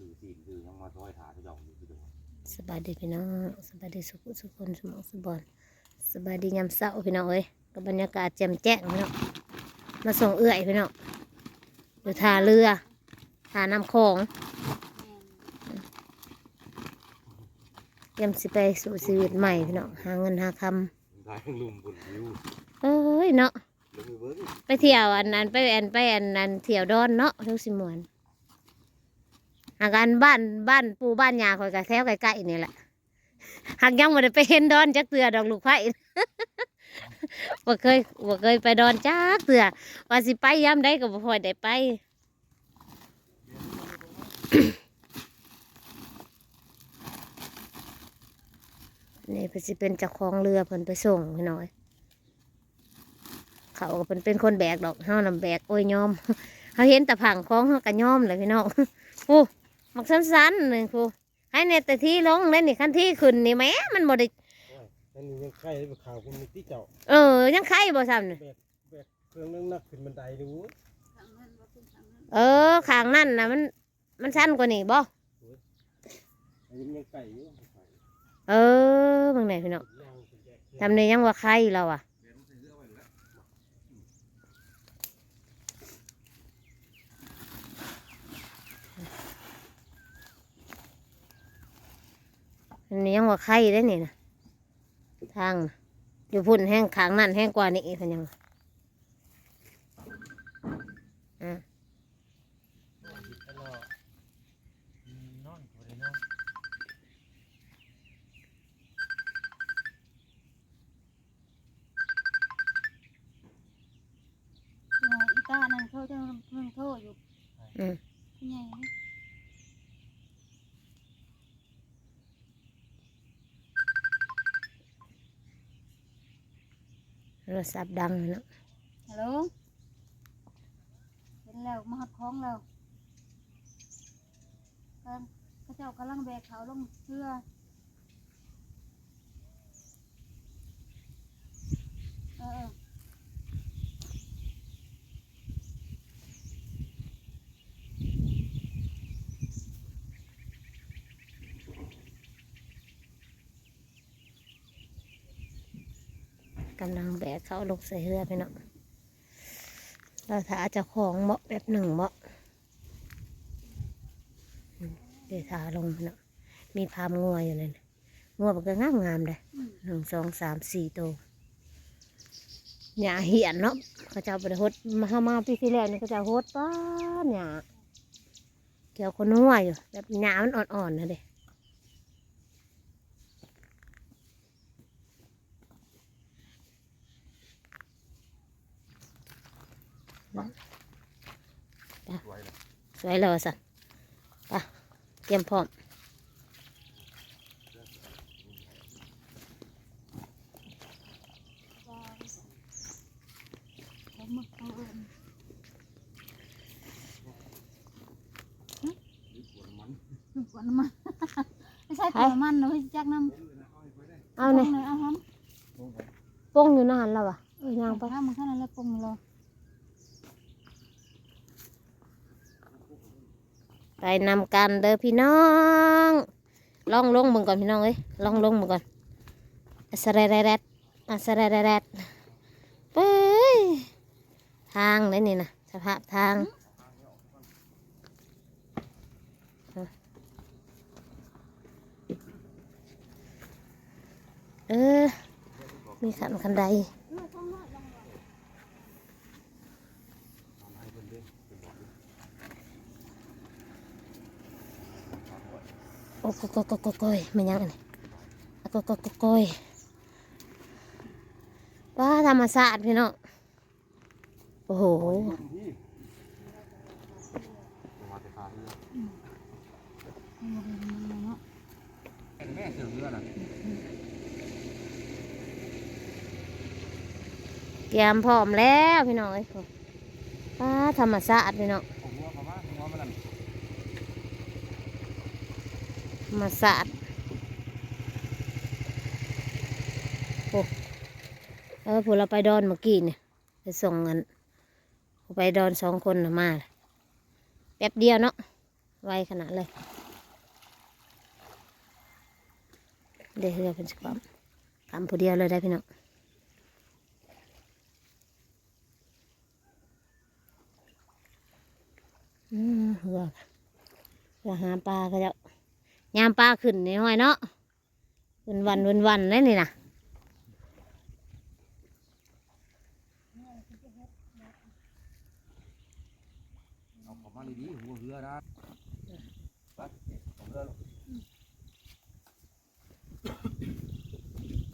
สื่อสีสื่อยังมาซอยถาที่เราอยู่ที่ตรงนั้นสบายดีพี่น้องสบายดีสุขสุขคนสมองสมบอนสบายดียามเช้าพี่น้องเอ้ยกับบรรยากาศแจ่มแจ้งพี่น้องมาส่งเอื้อยพี่น้องอยู่ท่าเรือท่าน้ำโขงเตรียมสิไปสู่ชีวิตใหม่พี่น้องหาเงินหาคท้ายลุมบนวิวำเอ้ยเนาะลงมือเบิ้งไปเที่ยวอันนั้นไปอันไปอันนั้นเที่ยวดอนเนาะทุกสิมวน หากอันบ้านบ้านปูบ้านยาคอยกับแถวใกล้ๆนี่แหละหากยังไม่ได้ไปเห็นดอนจักเตือดอกลูกไผ่บ่เคยบ่เคยไปดอนจักเตือว่าสิไปย้ำได้ก็บ่พอยได้ไปนี่เพิ่นสิเป็นเจ้าของเรือเพิ่นไปส่งพี่น้อย เขาก็เป็นเป็นคนแบกดอกเฮานำแบกโอ้ยยอมเขาเห็นแต่ผังของเขาก็ยอมเลยพี่น้องโอ้ มักสั้นๆหนึ่งครูให้เนตแต่ที่ลงเล่นนี่ขั้นที่ขึ้นนี่แหม้มันบ่ได้อันนี้ยังไข่ไปข่าวคุณมีที่เจ้า เออ ยังไข่บ่ซ้ำนี่แบกเครื่องนั่งนักขึ้นบันไดดูเออข้างนั่นนะมันมันสั้นกว่านี่บ่อันนี้ยังไก่อยู่เออบางไหนพี่น้องย่างขึ้นแยกทำนี่ยังว่าไข่เราอะ อันนี้ยังว่าไข่ได้นี่นะทางนะอยู่พุ่นแห้งขางนั่นแห้งกว่านี้อีกเพิ่นยัง รศัพท์ดังเนาะฮัลโหลเห็นแล้วมาหัดคล้องแล้วกำลังเขาเจ้ากำลังแบกเขาลงเรือเออเออ กำลังแบกเขาลงใส่เรือไปเนาะเราถ้าเจะของเหมาะแบบหนึ่งเหมาะเดี๋ยวทาลงเนาะมีพามงัวอยู่นั่นน่ะงัวมันก็งามงามๆเลยหนึ่งสองสามสี่ตัวหญ้าเหียนเนาะเขาจ้าไปหดมาเข้ามาปีที่แล้วนี่เขาจ้าหดป้าหญ้าเกี่ยวคนนัวอยู่แบบหญ้ามันอ่อนๆนะเด็สวยเลย สวยเลยสันไปเตรียมพร้อมเขามาเอาเอิญนี่ปวดมันกวนมันไม่ใช่ตัวมันเนาะจักน้ำเอาเนี่ยเอาหอมป้งอยู่นานแล้วอะเอ้ยยางไปถ้ามันขนาดแล้วปรุงเล ไปนำกันเด้อพี่น้องลองลงมึงก่อนพี่น้องเอ้ยลองลงมึงก่อนอัสรเรเรดอัสรเรเรดเป้ยทางเลยนี่นะสภาพทางเออมีขันคันใด ทำให้เพิ่นเล่นเป็นบอลลูน โอ้โกโกโกโกโกยมันยังอันนี้โกโกโกโกยว้าธรรมศาสตร์พี่น้องโอ้โหแต่ขาเรือแม่เสือเรือนะเตรียมพร้อมแล้วพี่น้องเอ้ยว้าธรรมศาสตร์พี่น้อง เอาหัวเข้ามาหัวมันนั่น ธรร มาสตร์โอ้เออผู้เราไปดอนเมื่อกี้เนี่ยไปส่งเงินผู้ไปดอนสองคนมาแป๊บเดียวเนาะไวขนาดเลย เดี๋ยวเรือเป็นสความทำผู้เดียวเลยได้พี่น้องอืมเรือเรือหาปลาก็จะ ยามปลาขึ้นนี่ห้อยเนาะวันวันวันวันๆเลยนี่นะเอาเของมาดีๆหัวเรือนะไปเอาเรือลง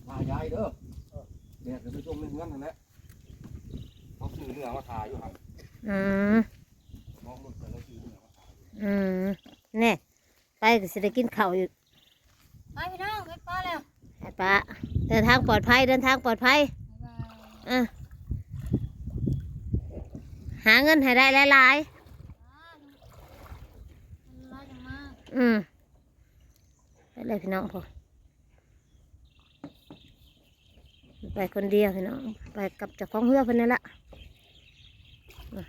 มายายเด้อเนี่ยจะไปชมในเมืองนั่นแหละเอาซื้อเรือมาถ่ายอยู่ครับอืมมองรถแต่เราซื้อเรือมาถ่ายอืมแน่ไป ก็สิได้กินข้าวอยู่ไปพี่น้องไปป้าแล้วให้ป้าเดินทางปลอดภัยเดินทางปลอดภัยบ๊ายบายอะหาเงินให้ได้หลายอ่ามันร้ายจังมากๆอืมไปเลยพี่น้องพอไปคนเดียวพี่น้องไปกับเจ้าของเรือเพิ่นนั่นละอะ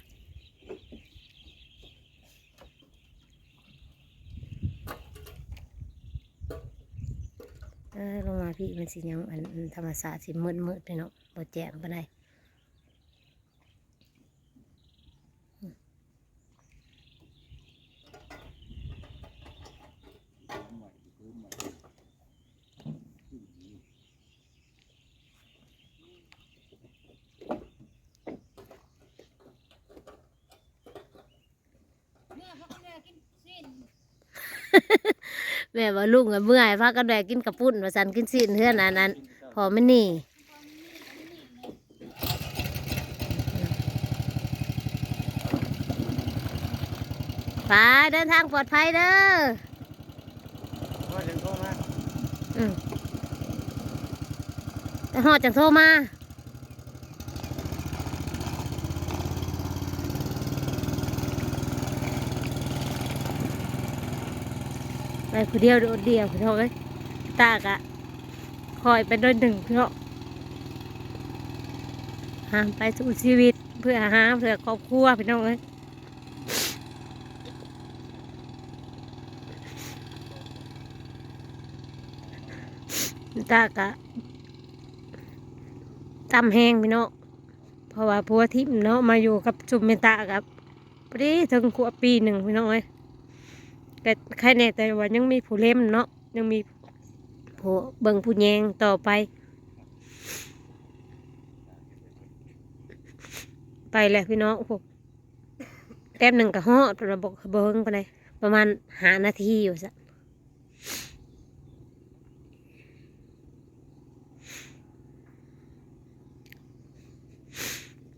เออลงมาพี่มัน สิยังอันธรรมศาสตร์สิมืดมืดๆพี่น้องบ่แจ้งปานใดใหม่ซื้อใหม่เนี่ยพักกันเลยกินสิ้น แม่ว่าลุงกับเมื่อยพากันแบกกินกระปุ่นว่าสันกินซีนเพื่อนอันนั้น พอไม่นี่ไปเดินทางปลอดภัยเด้อว่าจังโทรมาอืมแต่หอดจังโทรมา คนเดียวโดดเดียวพี่น้องเอ้ยตากะคอยไปโดยหนึ่งพี่น้องหาไปสู่ชีวิตเพื่อหาเพื่อครอบครัวพี่น้องเอ้ยตากะจำแหงพี่น้องเพราะว่าพัวทิมเนาะมาอยู่กับจุมเมตากับพอดีถึงขวบปีหนึ่งพี่น้องเอ้ย แต่ใครแน่แต่ว่ายังมีผู้เล่มเนาะยังมีผู้เบิ่งผู้แยงต่อไป ไปแหละพี่น้องพวกแต้มหนึ่งกับฮอระบบเบิ่งไปเลยประมาณหานาทีอยู่สัก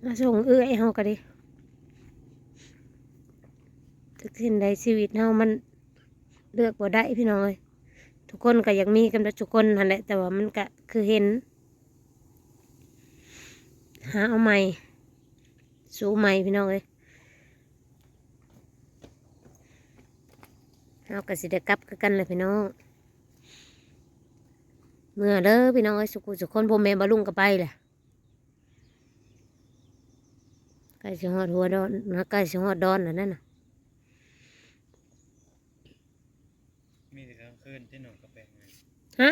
มาส่งเอื้อยเฮาก็ดิทุกสิ่งใดชีวิตเฮามัน เลือกบ่ได้พี่น้องเอ้ยทุกคนก็ยากมีกันทุกคนนั่นแหละแต่ว่ามันก็คือเห็น หาเอาใหม่สู้ใหม่พี่น้องเอ้ยเราก็สิได้กลับกันเลยพี่น้อง เมื่อเด้อพี่น้องเอ้ยสุขุสุขคนพ่อแม่บาลุงก็ไปแหละใกล้สิฮอดหัวดอนนะใกล้สิฮอดดอนนั่นน่ะ มีแต่กลาง คืนที่หนองกระแปงไงฮะ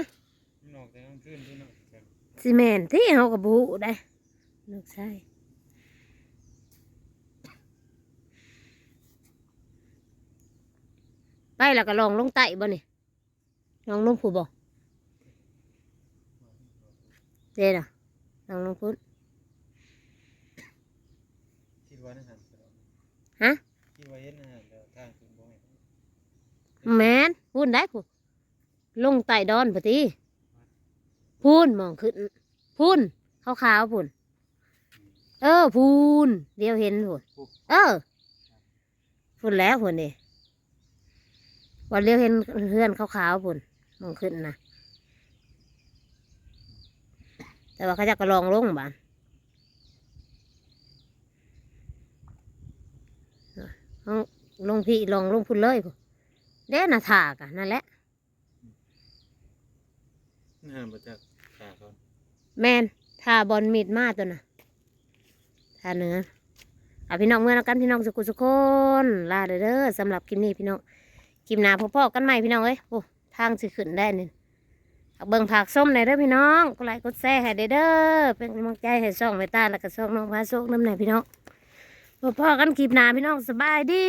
หนองแต่กลางคืนที่หนองกระแปงซีเมนที่เขากับบูได้ลูกใช่ไปแล้วก็ลองลงไต่บ่นี่ลองลงผู้บ่เจ๊น่ะลองลงพุ้นคิดว่านั่นหันไปแล้วฮะคิดว่าเห็นอาหารแล้วทางคืนบ่ให้แมนพูนได้ผู้ ลงไต่ดอนพอดีพูนมองขึ้นพูนขาวขาวๆพูนเออ พูนเดียวเห็นพูนเออพูนแล้วพูนนี่วันเดียวเห็นเพื่อนขาวขาวๆพูนมองขึ้นนะแต่ว่าเขาจะกระลองลงบ้านลงลงพี่ลองลงพูนเลยพูนเด้น่ะถากอะนั่นแหละ อาหามาจากขาเขาแมนทาบอลมีดมาตัวน่ะทาเนื้ออะพี่น้องเมื่อแล้วกันพี่น้องสุกุสุกคนลาเด้อเด้อสำหรับคลิปนี้พี่น้องคลิปหน้าพบพ่อกันใหม่พี่น้องเอ้ยโอ้ทางสิขึ้นได้นี่เอาเบิ่งผักส้มหน่อยเด้อพี่น้องกดไลค์กดแชร์ให้เด้อเด้อเป็นกำลังใจให้ช่องเมตาแล้วก็ช่องน้องพาโชคน้ำไหนพี่น้องพบพ่อกันคลิปหน้าพี่น้องสบายดี